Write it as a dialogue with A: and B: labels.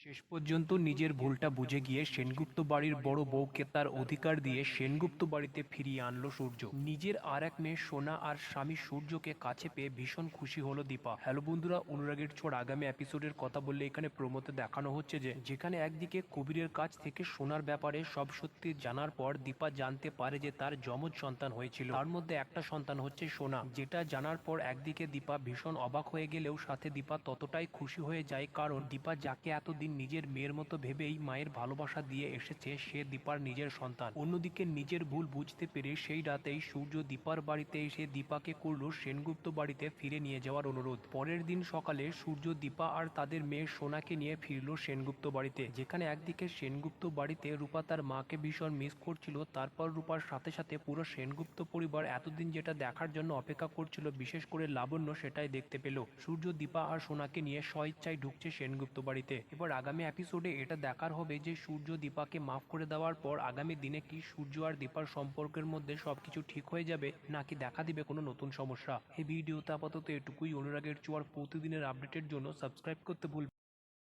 A: শেষ পর্যন্ত নিজের ভুলটা বুঝে গিয়ে সেনগুপ্ত বাড়ির বড় বউকে তার অধিকার দিয়ে সেনগুপ্ত বাড়িতে ফিরিয়ে আনলো সূর্য। নিজের আর এক মেয়ে সোনা আর স্বামী সূর্যকে কাছে পেয়ে ভীষণ খুশি হলো দীপা। হ্যালো বন্ধুরা, অনুরাগের ছোড় আগামী এপিসোডের কথা বললে এখানে প্রমোতে দেখানো হচ্ছে যে, যেখানে একদিকে কবিরের কাছ থেকে সোনার ব্যাপারে সব সত্যি জানার পর দীপা জানতে পারে যে তার যমজ সন্তান হয়েছিল। তার মধ্যে একটা সন্তান হচ্ছে সোনা। যেটা জানার পর একদিকে দীপা ভীষণ অবাক হয়ে গেলেও সাথে দীপা ততটাই খুশি হয়ে যায় কারণ দীপা যাকে এতদিন নিজের মেয়ের মতো ভেবেই মায়ের ভালোবাসা দিয়ে এসেছে সে দীপার নিজের সন্তান। অন্যদিকে নিজের ভুল বুঝতে পেরে সেই রাতেই সূর্য দীপার বাড়িতে এসে দীপাকে করল সেনগুপ্ত বাড়িতে ফিরে নিয়ে যাওয়ার অনুরোধ। পরের দিন সকালে সূর্য দীপা আর তাদের মেয়ে সোনাকে নিয়ে ফিরলো সেনগুপ্ত বাড়িতে। যেখানে একদিকে সেনগুপ্ত বাড়িতে রূপা তার মাকে ভীষণ মিস করছিল, তারপর রূপার সাথে সাথে পুরো সেনগুপ্ত পরিবার এতদিন যেটা দেখার জন্য অপেক্ষা করছিল, বিশেষ করে লাবণ্য সেটাই দেখতে পেল। সূর্য দীপা আর সোনাকে নিয়ে স্বইচ্ছায় ঢুকছে সেনগুপ্ত বাড়িতে। এবার আগামী এপিসোডে এটা দেখার হবে যে সূর্য দীপাকে মাফ করে দেওয়ার পর আগামী দিনে কি সূর্য আর দীপার সম্পর্কের মধ্যে সবকিছু ঠিক হয়ে যাবে নাকি দেখা দিবে কোনো নতুন সমস্যা। এই ভিডিওতে আপাতত এটুকুই। অনুরাগের চোয়ার প্রতিদিনের আপডেটের জন্য সাবস্ক্রাইব করতে ভুল